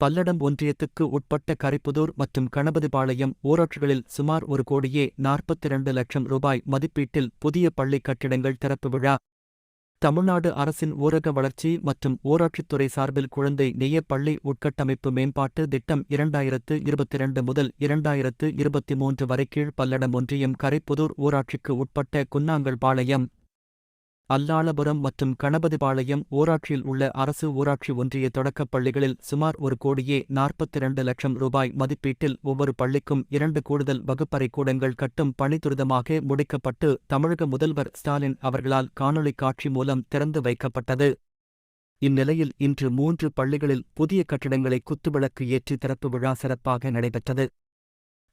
பல்லடம் ஒன்றியத்துக்கு உட்பட்ட கரிப்புதூர் மற்றும் கணபதிபாளையம் ஊராட்சிகளில் சுமார் ஒரு கோடியே நாற்பத்திரண்டு லட்சம் ரூபாய் மதிப்பீட்டில் புதிய பள்ளி கட்டிடங்கள் திறப்பு விழா. தமிழ்நாடு அரசின் ஊரக வளர்ச்சி மற்றும் ஊராட்சித்துறை சார்பில் குழந்தை நெய்ய பள்ளி உட்கட்டமைப்பு மேம்பாட்டு திட்டம் இரண்டாயிரத்து இருபத்திரண்டு முதல் இரண்டாயிரத்து இருபத்தி மூன்று வரை கீழ் பல்லடம் ஒன்றியம் கரைப்புதூர் ஊராட்சிக்கு உட்பட்ட குன்னாங்கல் பாளையம் அல்லாளபுரம் மற்றும் கணபதிபாளையம் ஊராட்சியில் உள்ள அரசு ஊராட்சி ஒன்றிய தொடக்கப் பள்ளிகளில் சுமார் ஒரு கோடியே நாற்பத்திரண்டு லட்சம் ரூபாய் மதிப்பீட்டில் ஒவ்வொரு பள்ளிக்கும் இரண்டு கூடுதல் வகுப்பறை கூடங்கள் கட்டும் பணி துரிதமாக முடிக்கப்பட்டு தமிழக முதல்வர் ஸ்டாலின் அவர்களால் காணொலி காட்சி மூலம் திறந்து வைக்கப்பட்டது. இந்நிலையில் இன்று மூன்று பள்ளிகளில் புதிய கட்டிடங்களை குத்துவிளக்கு ஏற்றி திறப்பு விழா சிறப்பாக நடைபெற்றது.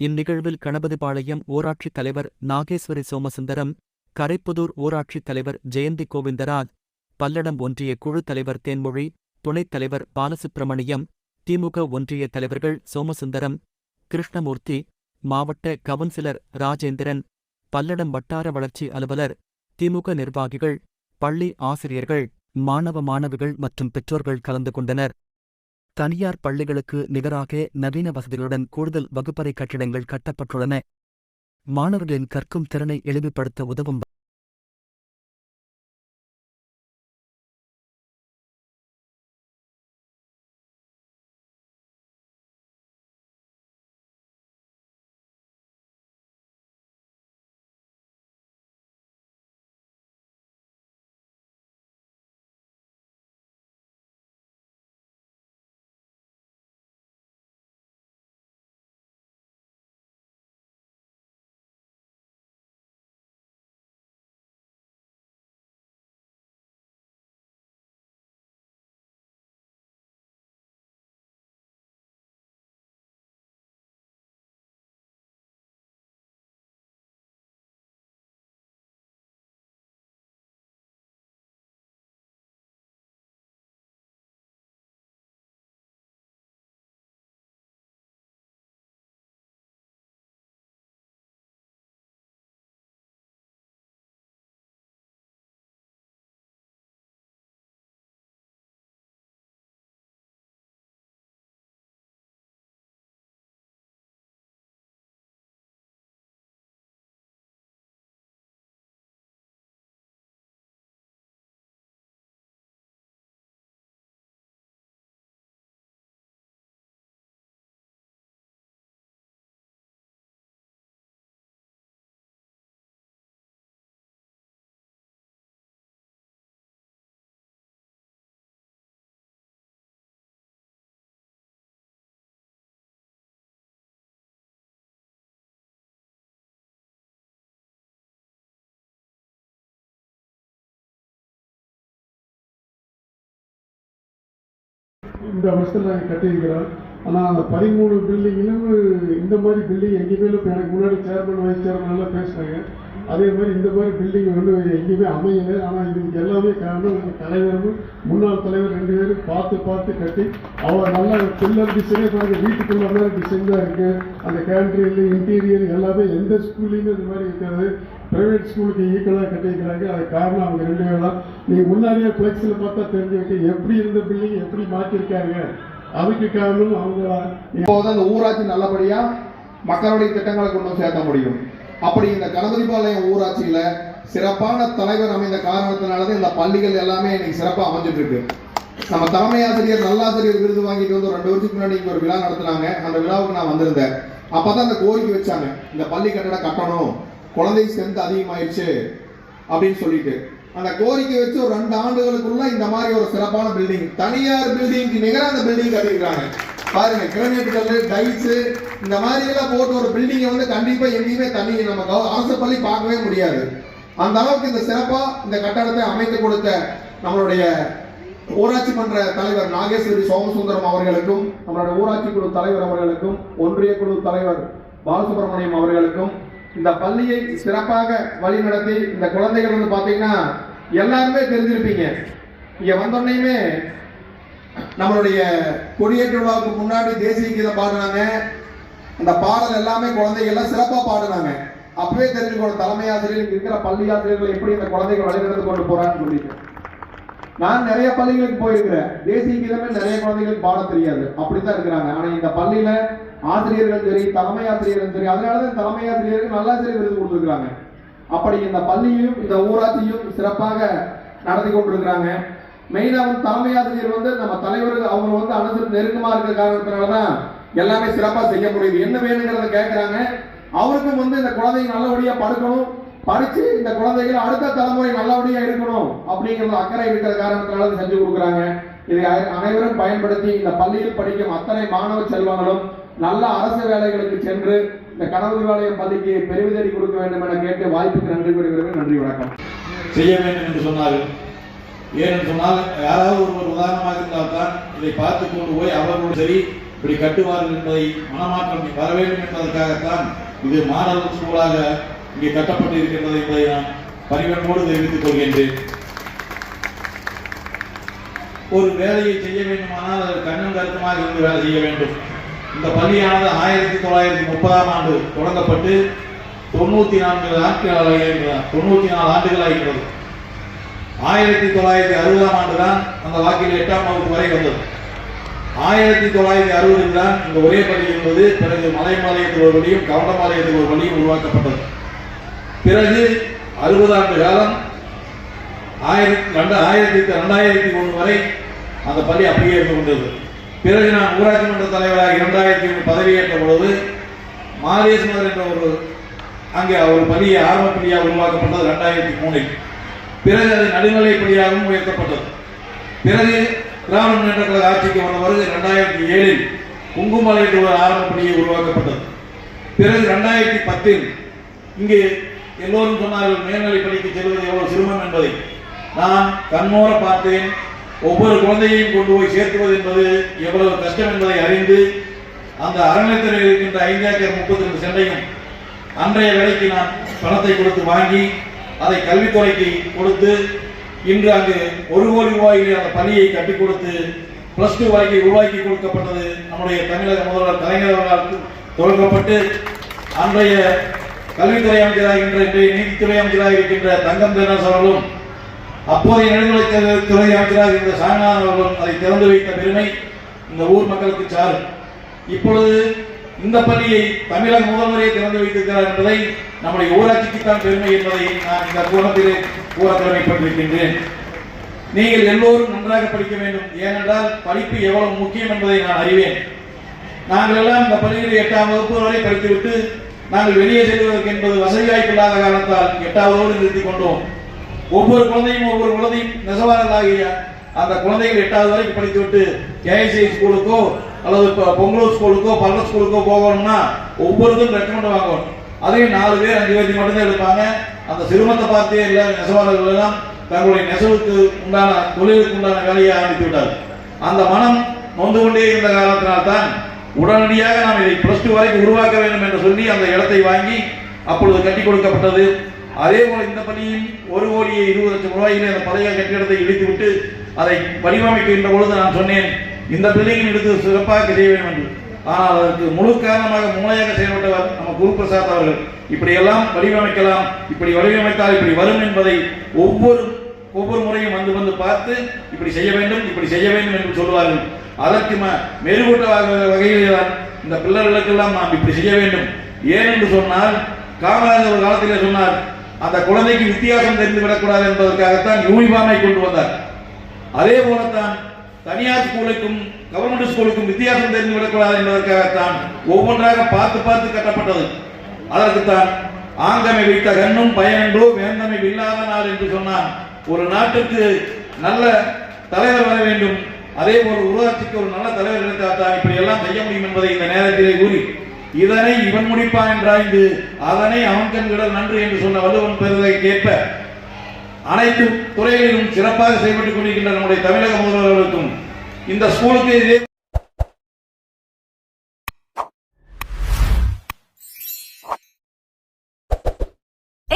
இந்நிகழ்வில் கணபதிபாளையம் ஊராட்சித் தலைவர் நாகேஸ்வரி சோமசுந்தரம் கரைப்புதூர் ஊராட்சித் தலைவர் ஜெயந்தி கோவிந்தராஜ் பல்லடம் ஒன்றிய குழு தலைவர் தேன்மொழி துணைத் தலைவர் பாலசுப்பிரமணியம் திமுக ஒன்றிய தலைவர்கள் சோமசுந்தரம் கிருஷ்ணமூர்த்தி மாவட்ட கவுன்சிலர் ராஜேந்திரன் பல்லடம் வட்டார வளர்ச்சி அலுவலர் திமுக நிர்வாகிகள் பள்ளி ஆசிரியர்கள் மாணவ மாணவிகள் மற்றும் பெற்றோர்கள் கலந்து கொண்டனர். தனியார் பள்ளிகளுக்கு நிகராக நவீன வசதிகளுடன் கூடுதல் வகுப்பறை கட்டிடங்கள் கட்டப்பட்டுள்ளன. மாணவர்களின் கற்கும் திறனை எளிமைப்படுத்த உதவும் இந்த வருஷத்தில் நாங்கள் கட்டியிருக்கிறோம் ஆனால் அந்த பதிமூணு பில்டிங்கிலும் இந்த மாதிரி பில்டிங் எங்கேயுமே இப்போ எனக்கு முன்னாடி சேர்மன் வைஸ் சேர்மன் எல்லாம் பேசுகிறாங்க அதே மாதிரி இந்த மாதிரி பில்டிங் வந்து எங்கேயுமே அமையலை. ஆனால் இதுக்கு எல்லாமே காரணம் எங்கள் தலைவரும் முன்னாள் தலைவர் ரெண்டு பேரும் பார்த்து பார்த்து கட்டி அவர் நல்ல பில்லர் டிசைனே பாருங்கள் வீட்டுக்குள்ள மாதிரி டிசைன் தான் இருக்குது அந்த கேன்டீன் இன்டீரியர் எல்லாமே எந்த ஸ்கூல்லையுமே இந்த மாதிரி இருக்காது பிரைவேட் ஸ்கூலுக்கு ஈக்குவலாக கட்டியிருக்கிறாங்க. அது காரணம் அவங்க ரெண்டு பேரும் தான். நீங்கள் முன்னாடியே ஃப்ளெக்ஸில் பார்த்தா தெரிஞ்சுக்கிட்டு எப்படி இருந்த பில்டிங் எப்படி மாற்றிருக்காங்க அதுக்கு காரணம் அவங்க இப்போது அந்த ஊராட்சி நல்லபடியா மக்களுடைய திட்டங்களை கொண்டு வந்து சேர்த்த முடியும். அப்படி இந்த கணபதிபாளையம் ஊராட்சியில சிறப்பான தலைவர் அமைந்த காரணத்தினாலதான் இந்த பள்ளிகள் எல்லாமே இன்னைக்கு சிறப்பாக அமைஞ்சிட்டு இருக்கு நம்ம தலைமை ஆசிரியர் நல்லாசிரியர் விருது வாங்கிட்டு வந்து ரெண்டு வருஷத்துக்கு முன்னாடி இங்க ஒரு விழா நடத்துனாங்க. அந்த விழாவுக்கு நான் வந்திருந்தேன். அப்பதான் அந்த கோரிக்கை வச்சாங்க. இந்த பள்ளி கட்டடம் கட்டணும். குழந்தை ஸ்ட்ரென்த் அதிகமாயிடுச்சு அப்படின்னு சொல்லிட்டு. அந்த கோரிக்கை வச்சு ஒரு ரெண்டு ஆண்டுகளுக்குள்ள இந்த மாதிரி ஒரு சிறப்பான பில்டிங் தனியார் பில்டிங்க்கு நிகராக அந்த பில்டிங் கட்டியிருக்காங்க பாருங்க கிரானைட் கல்லு டைல்ஸ் இந்த மாதிரி எல்லாம் போட்டு ஒரு பில்டிங்கை வந்து கண்டிப்பா எங்கேயுமே தண்ணி நம்ம அரசு பள்ளி பார்க்கவே முடியாது. அந்த அளவுக்கு இந்த சிறப்பா இந்த கட்டடத்தை அமைத்து கொடுத்த நம்மளுடைய ஊராட்சி மன்ற தலைவர் நாகேஸ்வரி சோமசுந்தரம் அவர்களுக்கும் நம்மளுடைய ஊராட்சி குழு தலைவர் அவர்களுக்கும் ஒன்றிய குழு தலைவர் பாலசுப்ரமணியம் அவர்களுக்கும் இந்த பள்ளியை சிறப்பாக வழிநடத்தி இந்த குழந்தைகள் வந்து பார்த்தீங்கன்னா எல்லாருமே தெரிஞ்சிருப்பீங்க. இங்கே வந்தோடனேயுமே நம்மளுடைய கொடியேற்ற விழாவுக்கு முன்னாடி தேசிய கீதம் பாடுனாங்க. அந்த பாடல் எல்லாமே குழந்தைகள் எல்லாம் சிறப்பா பாடுனாங்க. அப்பவே தெரிஞ்சுக்கணும் தலைமை ஆசிரியர் இருக்கிற பள்ளி ஆசிரியர்கள் எப்படி இந்த குழந்தைகள் வழிநடத்து கொண்டு போறான்னு சொல்லிட்டு. நான் நிறைய பள்ளிகளுக்கு போயிருக்கிறேன். தேசிய கீதமே நிறைய குழந்தைகளுக்கு பாட தெரியாது. அப்படித்தான் இருக்கிறாங்க. ஆனா இந்த பள்ளியில ஆசிரியர்கள் சரி தலைமை ஆசிரியர்கள் சரி அதனாலதான் தலைமை ஆசிரியருக்கு நல்லாசிரியர் விருது கொடுத்துருக்காங்க அப்படி இந்த பள்ளியும் இந்த ஊராட்சியும் சிறப்பாக நடத்தி கொண்டிருக்கிறாங்க. மெயினா வந்து தலைமை ஆசிரியர் வந்து நம்ம தலைவர்கள் அவங்க வந்து அனுசரித்து நெருக்கமா இருக்கிற காரணத்தினாலதான் எல்லாமே சிறப்பா செய்ய முடியுது. என்ன வேணுங்கிறத கேட்கிறாங்க அவருக்கும் வந்து இந்த குழந்தைங்க நல்லபடியா படுக்கணும். படிச்சு இந்த குழந்தைகள் அடுத்த தலைமுறை நல்லபடியா இருக்கணும் அப்படிங்கிறது அக்கறை இருக்கிற காரணத்தினால செஞ்சு கொடுக்குறாங்க. இதை அனைவரும் பயன்படுத்தி இந்த பள்ளியில் படிக்கும் அத்தனை மாணவ செல்வங்களும் நல்ல அரசு வேலைகளுக்கு சென்று இந்த கனவுவாளையம் பள்ளிக்கு பெருமிதடி கொடுக்க வேண்டும் என கேட்டு வாய்ப்புக்கு நன்றி கூறுகிறேன் நன்றி வணக்கம். செய்ய வேண்டும் என்று சொன்னார்கள். ஏனென்று சொன்னால் யாராவது ஒருவர் உதாரணமாக இருந்தால் தான் இதை பார்த்து கொண்டு போய் அவர்களோடு சரி இப்படி கட்டுவார்கள் என்பதை மனமாற்றம் வர வேண்டும் என்பதற்காகத்தான் இது மாணவர் சூழலாக இங்கே கட்டப்பட்டு இருக்கின்றது என்பதை நான் பரிவனோடு தெரிவித்துக் கொள்கின்றேன். ஒரு வேலையை செய்ய வேண்டுமானால் அது கண்ணும் கருத்துமாக இருந்து வேலை செய்ய வேண்டும். இந்த பள்ளியானது ஆயிரத்தி தொள்ளாயிரத்தி முப்பதாம் ஆண்டு தொடங்கப்பட்டு தொண்ணூத்தி நான்கு ஆண்டுகள் தொண்ணூத்தி நாலு ஆண்டுகளாகிறது ஆயிரத்தி தொள்ளாயிரத்தி அறுபதாம் ஆண்டு தான் அந்த வாக்கில் எட்டாம் வகுப்பு வரை வந்தது. ஆயிரத்தி தொள்ளாயிரத்தி அறுபதில் தான் இந்த ஒரே பள்ளி என்பது பிறகு மலைமாலயத்தில் ஒரு பள்ளியும் கவண்டமாலயத்தில் ஒரு பள்ளியும் உருவாக்கப்பட்டது. பிறகு அறுபது ஆண்டு காலம் ஆயிரத்தி ரெண்டு ஆயிரத்தி ரெண்டாயிரத்தி ஒன்று வரை அந்த பள்ளி அப்படியே இருந்து கொண்டது பிறகு நான் ஊராட்சி மன்ற தலைவராக இரண்டாயிரத்தி ஒன்று பதவியேற்ற பொழுது மாதேஸ்வரர் என்ற ஒரு அங்கே ஒரு பள்ளியை ஆரம்ப பள்ளியாக உருவாக்கப்பட்டது ரெண்டாயிரத்தி மூணில். பிறகு அது நடுநிலை பள்ளியாகவும் உயர்த்தப்பட்டது. பிறகு திராவிட முன்னேற்ற கழக ஆட்சிக்கு வந்த பிறகு ரெண்டாயிரத்தி ஏழில் குங்குமலை என்ற ஒரு ஆரம்ப பள்ளியை உருவாக்கப்பட்டது. பிறகு ரெண்டாயிரத்தி பத்தில் இங்கே எல்லோரும் சொன்னார்கள் மேல்நிலை பள்ளிக்கு செல்வது எவ்வளவு சிரமம் என்பதை. நான் கண்ணோர பார்த்தேன். ஒவ்வொரு குழந்தையையும் கொண்டு போய் சேர்த்துவது என்பது எவ்வளவு கஷ்டம் என்பதை அறிந்து அந்த அறநிலையத்தில் இருக்கின்ற ஐந்து ஏக்கர் முப்பத்தி ரெண்டு சென்டையும் அன்றைய விலைக்கு நான் பணத்தை கொடுத்து வாங்கி அதை கல்வித்துறைக்கு கொடுத்து இன்று அங்கு ஒரு கோடி ரூபாயிலே அந்த பள்ளியை கட்டி கொடுத்து பிளஸ் டூ வாய்க்கை உருவாக்கி கொடுக்கப்பட்டது நம்முடைய தமிழக முதல்வர் கலைஞர் அவர்களால் தொடங்கப்பட்டு அன்றைய கல்வித்துறை அமைச்சராக இருக்கின்ற இன்றைய நீதித்துறை அமைச்சராக இருக்கின்ற தங்கம் தினசரலும் அப்போதைய நெடுநிலைத்துறை அமைச்சராக இருந்த சாமிநாதன் அவர்கள் அதை திறந்து வைத்த பெருமை இந்த ஊர் மக்களுக்கு சாரும். இப்பொழுது இந்த பள்ளியை தமிழக முதல்வரே திறந்து வைத்திருக்கிறார் என்பதை நம்முடைய ஊராட்சிக்கு தான் பெருமை என்பதை நான் இந்த கோணத்திலே கூற கடமைப்பட்டிருக்கின்றேன் நீங்கள் எல்லோரும் நன்றாக படிக்க வேண்டும். ஏனென்றால் படிப்பு எவ்வளவு முக்கியம் என்பதை நான் அறிவேன். நாங்கள் எல்லாம் இந்த பள்ளியில் எட்டாம் வகுப்பு வரை படித்துவிட்டு நாங்கள் வெளியே செல்வதற்கு என்பது வசதி வாய்ப்பில்லாத காரணத்தால் எட்டாவதோடு நிறுத்திக் கொண்டோம். ஒவ்வொரு குழந்தையும் ஒவ்வொரு குழந்தையும் நெசவாளர்களாகிய அந்த குழந்தைகள் எட்டாவது வரைக்கும் படித்துவிட்டு கேஐசிஐ ஸ்கூலுக்கோ அல்லது இப்போ பொங்கலூர் ஸ்கூலுக்கோ பல்ல ஸ்கூலுக்கோ போகணும்னா ஒவ்வொருத்தரும் ரெக்கமெண்ட் வாங்கணும். அதையும் நாலு பேர் அஞ்சு பேர் மட்டும்தான் எடுப்பாங்க. அந்த சிறுமத்தை பார்த்தே இல்லை நெசவாளர்கள் எல்லாம் தங்களுடைய நெசவுக்கு உண்டான தொழிலுக்கு உண்டான வேலையை ஆரம்பித்து விட்டார் அந்த மனம் நொந்து கொண்டே இருந்த காரணத்தினால்தான் உடனடியாக நாம் இதை பிளஸ் டூ வரைக்கும் உருவாக்க வேண்டும் என்று சொல்லி அந்த இடத்தை வாங்கி அப்பொழுது கட்டி கொடுக்கப்பட்டது. அதே போல இந்த பள்ளியில் ஒரு கோடியே இருபது லட்சம் ரூபாயிலே அந்த பழைய கட்டிடத்தை இடித்துவிட்டு அதை வடிவமைக்கின்ற பொழுது நான் சொன்னேன் இந்த பில்டிங் எடுத்து சிறப்பாக செய்ய வேண்டும் என்று. ஆனால் அதற்கு முழு காரணமாக மூளையாக செயல்பட்டவர் நம்ம குருபிரசாத் அவர்கள். இப்படியெல்லாம் வடிவமைக்கலாம் இப்படி வடிவமைத்தால் இப்படி வரும் என்பதை ஒவ்வொரு ஒவ்வொரு முறையும் வந்து வந்து பார்த்து இப்படி செய்ய வேண்டும் இப்படி செய்ய வேண்டும் என்று சொல்லுவார்கள். அதற்கு ம- மெருகூட்ட வகை- வகையிலே தான் இந்த பிள்ளைகளுக்கெல்லாம் நாம் இப்படி செய்ய வேண்டும். ஏன் என்று சொன்னால் காமராஜர் ஒரு காலத்திலே சொன்னார் அந்த குழந்தைக்கு வித்தியாசம் தெரிந்து விடக்கூடாது என்பதற்காகத்தான் யூனிஃபார்மை கொண்டு வந்தார். அதே போலத்தான் தனியார் ஸ்கூலுக்கும் கவர்மெண்ட் ஸ்கூலுக்கும் வித்தியாசம் தெரிந்து விடக்கூடாது என்பதற்காகத்தான் ஒவ்வொன்றாக பார்த்து பார்த்து கட்டப்பட்டது. அதற்குத்தான் ஆங்கமை வைத்த கண்ணும் பயனென்றோ வேந்தமை இல்லாத நாள் என்று சொன்னான் ஒரு நாட்டுக்கு நல்ல தலைவர் வர வேண்டும். அதே போல் ஊராட்சிக்கு ஒரு நல்ல தலைவர் இருந்தால் தான் இப்படி எல்லாம் செய்ய முடியும் என்பதை இந்த நேரத்திலே கூறி இதனை இவன் முடிப்பான் என்றாய்ந்து அதனை அவன் கண்கிடல் நன்று என்று சொன்ன வள்ளுவன் பெறுவதை கேட்ப. அனைத்து துறைகளிலும் சிறப்பாக செயல்பட்டுக் கொண்டிருக்கின்ற நம்முடைய தமிழக முதல்வர்களுக்கும் இந்த ஸ்கூலுக்கு இதே